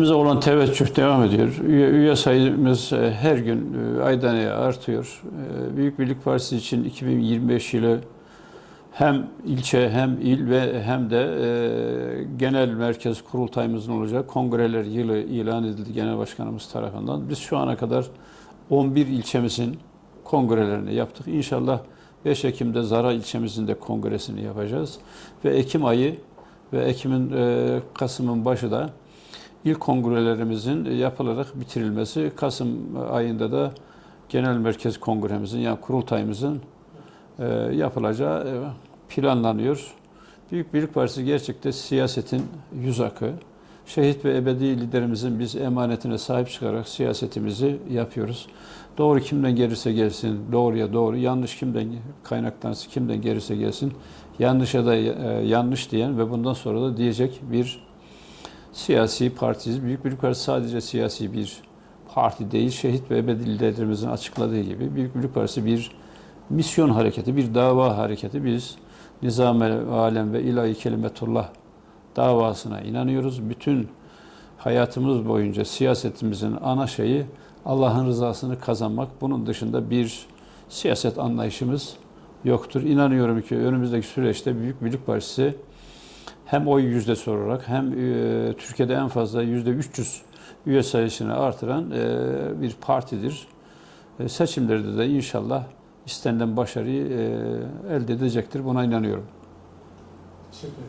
Bize olan teveccüh devam ediyor. Üye, üye sayımız e, her gün e, aydan aya artıyor. E, Büyük Birlik Partisi için 2025 yılı hem ilçe hem il ve hem de e, genel merkez kurultayımızın olacak kongreler yılı ilan edildi genel başkanımız tarafından. Biz şu ana kadar 11 ilçemizin kongrelerini yaptık. İnşallah 5 Ekim'de Zara ilçemizin de kongresini yapacağız. Ve Ekim ayı ve Ekim'in e, Kasım'ın başı da ilk kongrelerimizin yapılarak bitirilmesi. Kasım ayında da genel merkez kongremizin yani kurultayımızın e, yapılacağı e, planlanıyor. Büyük Birlik Partisi gerçekten siyasetin yüz akı. Şehit ve ebedi liderimizin biz emanetine sahip çıkarak siyasetimizi yapıyoruz. Doğru kimden gelirse gelsin, doğruya doğru, yanlış kimden kaynaklanırsa kimden gelirse gelsin, yanlışa da e, yanlış diyen ve bundan sonra da diyecek bir siyasi partiyiz. Büyük Birlik Partisi sadece siyasi bir parti değil, şehit ve ebedi liderlerimizin açıkladığı gibi Büyük Birlik Partisi bir misyon hareketi, bir dava hareketi. Biz nizam alem ve ilahi kelimetullah davasına inanıyoruz. Bütün hayatımız boyunca siyasetimizin ana şeyi Allah'ın rızasını kazanmak. Bunun dışında bir siyaset anlayışımız yoktur. İnanıyorum ki önümüzdeki süreçte Büyük Birlik Partisi hem oy yüzdesi olarak hem e, Türkiye'de en fazla yüzde 300 üye sayısını artıran e, bir partidir. E, seçimlerde de inşallah istenilen başarıyı e, elde edecektir. Buna inanıyorum. Teşekkür ederim.